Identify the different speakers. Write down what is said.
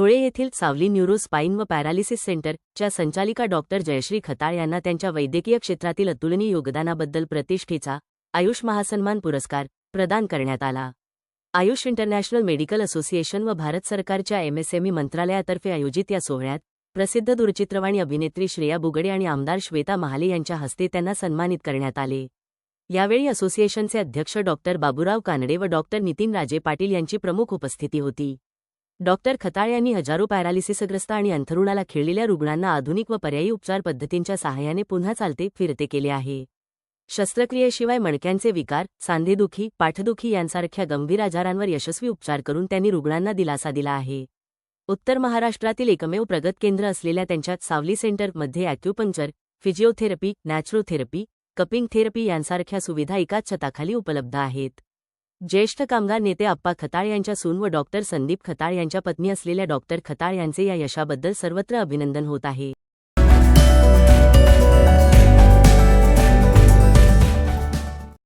Speaker 1: धुळे येथील Savali neuro spine व paralysis सेंटरच्या संचालिका डॉक्टर जयश्री खताळ यांना त्यांच्या वैद्यकीय क्षेत्रातील अतुलनीय योगदानाबद्दल प्रतिष्ठेचा आयुष महासन्मान पुरस्कार प्रदान करण्यात आला. आयुष इंटरनॅशनल मेडिकल असोसिएशन व भारत सरकारच्या एमएसएमई मंत्रालयातर्फे आयोजित या सोहळ्यात प्रसिद्ध दूरचित्रवाणी अभिनेत्री श्रेया बुगडे आणि आमदार श्वेता महाले यांच्या हस्ते त्यांना सन्मानित करण्यात आले. यावेळी असोसिएशनचे अध्यक्ष डॉक्टर बाबूराव कानडे व डॉक्टर नितीन राजे पाटील यांची प्रमुख उपस्थिती होती. डॉक्टर खताळ यांनी हजारो पॅरालिसिसग्रस्त आणि अंथरुणाला खिळलेल्या रुग्णांना आधुनिक व पर्यायी उपचार पद्धतींच्या सहाय्याने पुन्हा चालते फिरते केले आहे. शस्त्रक्रियेशिवाय मणक्यांचे विकार सांधेदुखी पाठदुखी यांसारख्या गंभीर आजारांवर यशस्वी उपचार करून त्यांनी रुग्णांना दिलासा दिला आहे. उत्तर महाराष्ट्रातील एकमेव प्रगत केंद्र असलेल्या त्यांच्या सावली सेंटरमध्ये acupuncture physiotherapy naturotherapy cupping therapy यांसारख्या सुविधा एकाच छताखाली उपलब्ध आहेत. ज्येष्ठ कामगार नेते अप्पा खताळ यांच्या सून व डॉक्टर संदीप खताळ यांच्या पत्नी असलेल्या डॉक्टर खताळ यांचे या यशाबद्दल सर्वत्र अभिनंदन होत आहे.